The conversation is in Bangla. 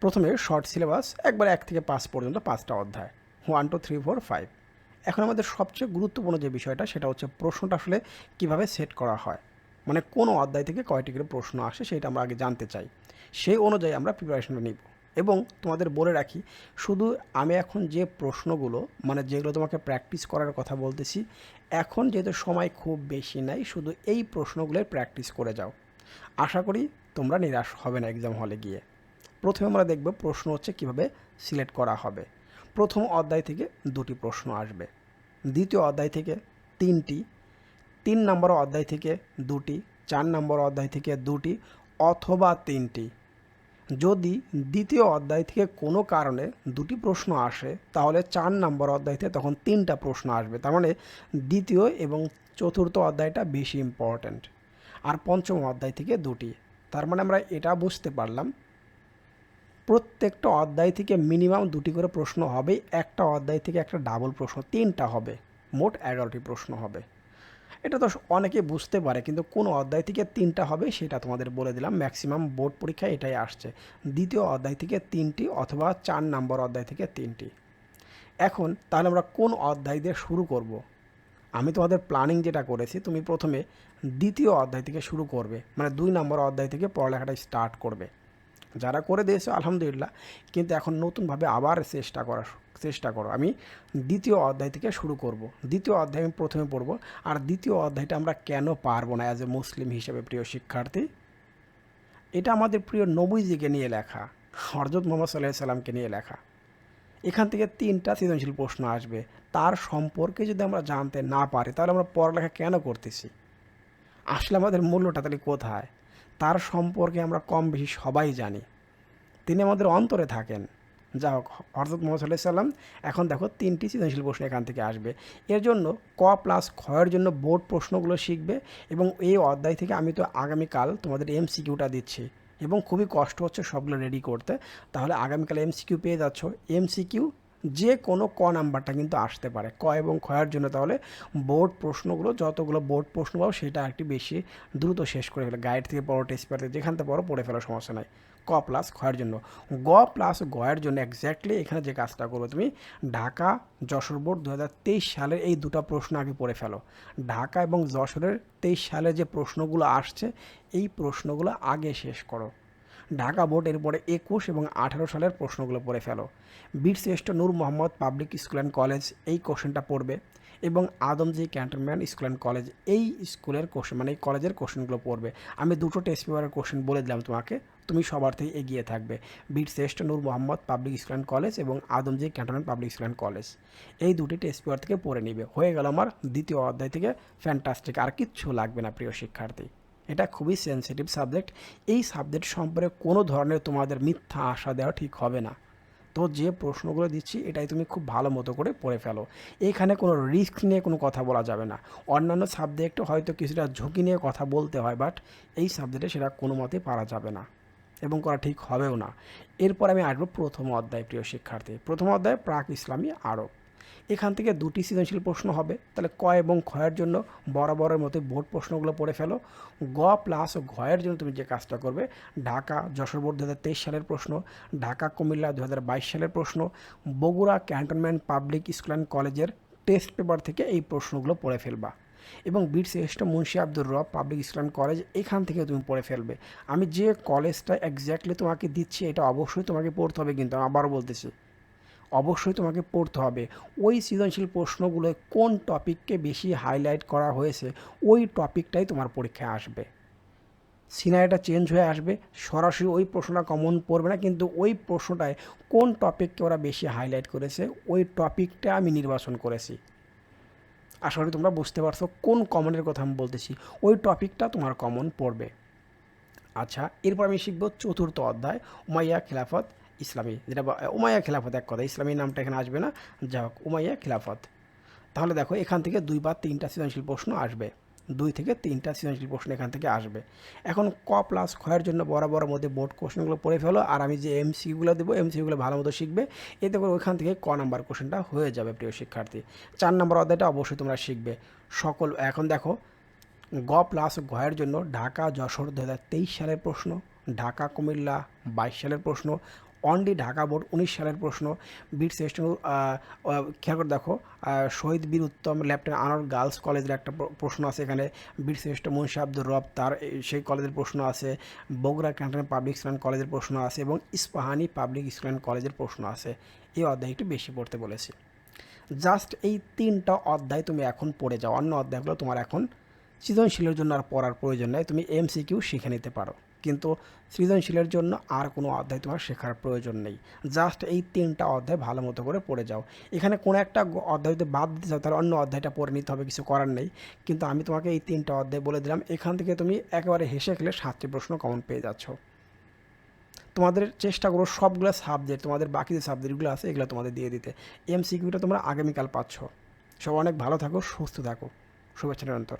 প্রথমে শর্ট সিলেবাস, একবার এক থেকে পাঁচ পর্যন্ত পাঁচটা অধ্যায়। One two three four five এখন আমাদের সবচেয়ে গুরুত্বপূর্ণ যে বিষয়টা, সেটা হচ্ছে প্রশ্নটা আসলে কীভাবে সেট করা হয়। মানে কোন অধ্যায় থেকে কয়টি করে প্রশ্ন আসে, সেটা আমরা আগে জানতে চাই। সেই অনুযায়ী আমরা প্রিপারেশনটা নিব। এবং তোমাদের বলে রাখি, শুধু আমি এখন যে প্রশ্নগুলো মানে যেগুলো তোমাকে প্র্যাকটিস করার কথা বলতেছি, এখন যেহেতু সময় খুব বেশি নাই, শুধু এই প্রশ্নগুলোই প্র্যাকটিস করে যাও। আশা করি তোমরা নিরাশ হবে না এক্সাম হলে গিয়ে। প্রথমে আমরা দেখব প্রশ্ন হচ্ছে কীভাবে সিলেক্ট করা হবে। প্রথম অধ্যায় থেকে দুটি প্রশ্ন আসবে। দ্বিতীয় অধ্যায় থেকে তিনটি, তিন নম্বর অধ্যায় থেকে দুটি, চার নম্বর অধ্যায় থেকে দুটি অথবা তিনটি। যদি দ্বিতীয় অধ্যায় থেকে কোনো কারণে দুটি প্রশ্ন আসে, তাহলে চার নম্বর অধ্যায় থেকে তখন তিনটা প্রশ্ন আসবে। তার মানে দ্বিতীয় এবং চতুর্থ অধ্যায়টা বেশি ইম্পর্ট্যান্ট আর পঞ্চম অধ্যায় থেকে দুটি। তার মানে আমরা এটা বুঝতে পারলাম প্রত্যেকটা অধ্যায় থেকে মিনিমাম দুটি করে প্রশ্ন হবে, একটা অধ্যায় থেকে একটা ডাবল প্রশ্ন, তিনটা হবে, মোট এগারোটি প্রশ্ন হবে। এটা তো অনেকে বুঝতে পারে, কিন্তু কোন অধ্যায় থেকে তিনটা হবে সেটা তোমাদের বলে দিলাম ম্যাক্সিমাম বোর্ড পরীক্ষায় এটাই আসছে। দ্বিতীয় অধ্যায় থেকে তিনটি অথবা চার নম্বর অধ্যায় থেকে তিনটি। এখন তাহলে আমরা কোন অধ্যায় দিয়ে শুরু করব। আমি তোমাদের প্ল্যানিং যেটা করেছি, তুমি প্রথমে দ্বিতীয় অধ্যায় থেকে শুরু করবে মানে দুই নম্বর অধ্যায় থেকে পড়ালেখাটা স্টার্ট করবে। যারা করে দিয়েছে, আলহামদুলিল্লাহ। কিন্তু এখন নতুনভাবে আবার চেষ্টা করার চেষ্টা করো। আমি দ্বিতীয় অধ্যায় থেকে শুরু করব। দ্বিতীয় অধ্যায় আমি প্রথমে পড়ব। আর দ্বিতীয় অধ্যায়টা আমরা কেন পারব না অ্যাজ এ মুসলিম হিসেবে, প্রিয় শিক্ষার্থী? এটা আমাদের প্রিয় নবীজিকে নিয়ে লেখা হরজত মোহাম্মদ সাল্লাহ সাল্লামকে নিয়ে লেখা। এখান থেকে তিনটা সৃজনশীল প্রশ্ন আসবে। তার সম্পর্কে যদি আমরা জানতে না পারি, তাহলে আমরা পড়ালেখা কেন করতেছি? আসলে আমাদের মূল্যটা তাহলে কোথায়? তার সম্পর্কে আমরা কম বেশি সবাই জানি। তিনি আমাদের অন্তরে থাকেন। যা হোক হরজত মোহাম্মদ সাল্লাহ সাল্লাম এখন দেখো তিনটি সৃজনশীল প্রশ্ন এখান থেকে আসবে। এর জন্য ক প্লাস ক্ষয়ের জন্য বোর্ড প্রশ্নগুলো শিখবে এবং এই অধ্যায় থেকে আমি তো আগামীকাল তোমাদের এমসিকিউটা দিচ্ছি এবং খুবই কষ্ট হচ্ছে সবগুলো রেডি করতে। তাহলে আগামীকাল এমসিকিউ পেয়ে যাচ্ছ। এমসিকিউ যে কোনো ক নাম্বারটা কিন্তু আসতে পারে। ক এবং ক্ষয়ের জন্য তাহলে বোর্ড প্রশ্নগুলো, যতগুলো বোর্ড প্রশ্ন পাবো সেটা একটি বেশি দ্রুত শেষ করে ফেলে। গাইড থেকে পড়ো, টেস্ট পেপার থেকে যেখান থেকে পড়ো পড়ে ফেলো, সমস্যা নাই। ক প্লাস ক্ষয়ের জন্য। গ প্লাস গয়ের জন্য এক্স্যাক্টলি এখানে যে কাজটা করবে, তুমি ঢাকা যশোর বোর্ড দু হাজার তেইশ সালের এই দুটো প্রশ্ন আগে পড়ে ফেলো। ঢাকা এবং যশোরের তেইশ সালে যে প্রশ্নগুলো আসছে, এই প্রশ্নগুলো আগে শেষ করো। ঢাকা বোর্ড এরপরে একুশ এবং আঠারো সালের প্রশ্নগুলো পড়ে ফেলো। Birshreshtha Noor Mohammad public school and college এই কোশ্চেনটা পড়বে এবং Adamjee cantonment school and college এই স্কুলের কোশ্চেন মানে এই কলেজের কোশ্চেনগুলো পড়বে। আমি দুটো টেস্ট পেপারের কোশ্চেন বলে দিলাম তোমাকে, তুমি সবার থেকে এগিয়ে থাকবে। Birshreshtha Noor Mohammad public school and college এবং Adamjee cantonment public school and college. এই দুটি টেস্ট পেপার থেকে পড়ে নিবে। হয়ে গেল আমার দ্বিতীয় অধ্যায় থেকে ফ্যান্টাস্টিক আর কিচ্ছু লাগবে না প্রিয় শিক্ষার্থী। এটা খুবই সেন্সিটিভ সাবজেক্ট এই সাবজেক্ট সম্পর্কে কোনো ধরনের তোমাদের মিথ্যা আশা দেওয়া ঠিক হবে না। তো যে প্রশ্নগুলো দিচ্ছি, এটাই তুমি খুব ভালো মতো করে পড়ে ফেলো। এখানে কোনো রিস্ক নিয়ে কোনো কথা বলা যাবে না। অন্যান্য সাবজেক্টে হয়তো কিছুটা ঝুঁকি নিয়ে কথা বলতে হয় বাট এই সাবজেক্টে সেটা কোনো মতেই পারা যাবে না এবং করা ঠিক হবেও না। এরপর আমি আসব প্রথম অধ্যায়, প্রিয় শিক্ষার্থী। প্রথম অধ্যায় প্রাক ইসলামী আরব এখান থেকে দুটি সৃজনশীল প্রশ্ন হবে। তাহলে ক এবং ক্ষয়ের জন্য বরাবরের মতো বোর্ড প্রশ্নগুলো পড়ে ফেলো। গ প্লাস ও ঘয়ের জন্য তুমি যে কাজটা করবে, ঢাকা, যশোর বোর্ড দু হাজার তেইশ সালের প্রশ্ন, ঢাকা, কুমিল্লা দু হাজার বাইশ সালের প্রশ্ন, Bogura cantonment public school and কলেজের টেস্ট পেপার থেকে এই প্রশ্নগুলো পড়ে ফেলবা। এবং বীর শ্রেষ্ঠ মুন্সি আব্দুর রব পাবলিক স্কুল অ্যান্ড কলেজ এখান থেকে তুমি পড়ে ফেলবে। আমি যে কলেজটা এক্স্যাক্টলি তোমাকে দিচ্ছি, এটা অবশ্যই তোমাকে পড়তে হবে কিন্তু, আমি আবারও বলতেছি। অবশ্যই তোমাকে পড়তে হবে। ওই সৃজনশীল প্রশ্নগুলো কোন টপিককে বেশি হাইলাইট করা হয়েছে, ওই টপিকটাই তোমার পরীক্ষায় আসবে। সিনারিটা চেঞ্জ হয়ে আসবে, সরাসরি ওই প্রশ্নটা কমন পড়বে না, কিন্তু ওই প্রশ্নটায় কোন টপিককে ওরা বেশি হাইলাইট করেছে, ওই টপিকটা আমি নির্বাচন করেছি। আশা করি তোমরা বুঝতে পারছ কোন কমনের কথা আমি বলতেছি, ওই টপিকটা তোমার কমন পড়বে। আচ্ছা এরপর আমি শিখব চতুর্থ অধ্যায়, উমাইয়া খিলাফত ইসলামী। যেটা উমাইয়া খিলাফত এক কথা ইসলামী নামটা এখানে আসবে না। যা হোক, উমাইয়া খিলাফত। তাহলে দেখো, এখান থেকে দুই বা তিনটা সৃজনশীল প্রশ্ন আসবে। দুই থেকে তিনটা সৃজনশীল প্রশ্ন এখান থেকে আসবে। এখন ক প্লাস ক্ষয়ের জন্য বরাবর মধ্যে বোর্ড কোশ্চেনগুলো পড়ে ফেলো, আর আমি যে এমসিগুলো দেবো এমসিগুলো ভালো মতো শিখবে। এতে করে ওইখান থেকে ক নাম্বার কোশ্চেনটা হয়ে যাবে, প্রিয় শিক্ষার্থী। চার নম্বর অধ্যায়টা অবশ্যই তোমরা শিখবে। সকল, এখন দেখো, গ প্লাস ঘয়ের জন্য ঢাকা, যশোর দু হাজার তেইশ সালের প্রশ্ন, ঢাকা, কুমিল্লা, বাইশ সালের প্রশ্ন অনলি ঢাকা বোর্ড উনিশ সালের প্রশ্ন, বিট শ্রেষ্ঠ খেয়াল করে দেখো শহীদ বীর উত্তম লেফটেন্যান্ট আনোয়ার গার্লস কলেজের একটা প্রশ্ন আছে এখানে বীর শ্রেষ্ঠ মুন্সি আব্দুর রব তার সেই কলেজের প্রশ্ন আছে, বগুড়া ক্যান্টন পাবলিক স্কুল কলেজের প্রশ্ন আছে এবং ইস্পাহানি পাবলিক স্কুল কলেজের প্রশ্ন আছে। এই অধ্যায় একটু বেশি পড়তে বলেছি। জাস্ট এই তিনটা অধ্যায় তুমি এখন পড়ে যাও, অন্য অধ্যায়গুলো তোমার এখন সৃজনশীলের জন্য আর পড়ার প্রয়োজন নেই, তুমি এমসিকিউ শিখে নিতে পারো। কিন্তু সৃজনশীলের জন্য আর কোনো অধ্যায় তোমার শেখার প্রয়োজন নেই। জাস্ট এই তিনটা অধ্যায় ভালো মতো করে পড়ে যাও। এখানে কোনো একটা অধ্যায় যদি বাদ দিতে চাও, তাহলে অন্য অধ্যায়টা পড়ে নিতে হবে, কিছু করার নেই। কিন্তু আমি তোমাকে এই তিনটা অধ্যায় বলে দিলাম। এখান থেকে তুমি একেবারে হেসে খেলে সাতটি প্রশ্ন কমন পেয়ে যাচ্ছ। তোমাদের চেষ্টা করো সবগুলো সাবজেক্ট তোমাদের বাকি যে সাবজেক্টগুলো আছে, এগুলো তোমাদের দিয়ে দিতে। এমসিকিউটা তোমরা আগামীকাল পাচ্ছ। সব অনেক ভালো থাকো, সুস্থ থাকো। শুভেচ্ছা নিরন্তর।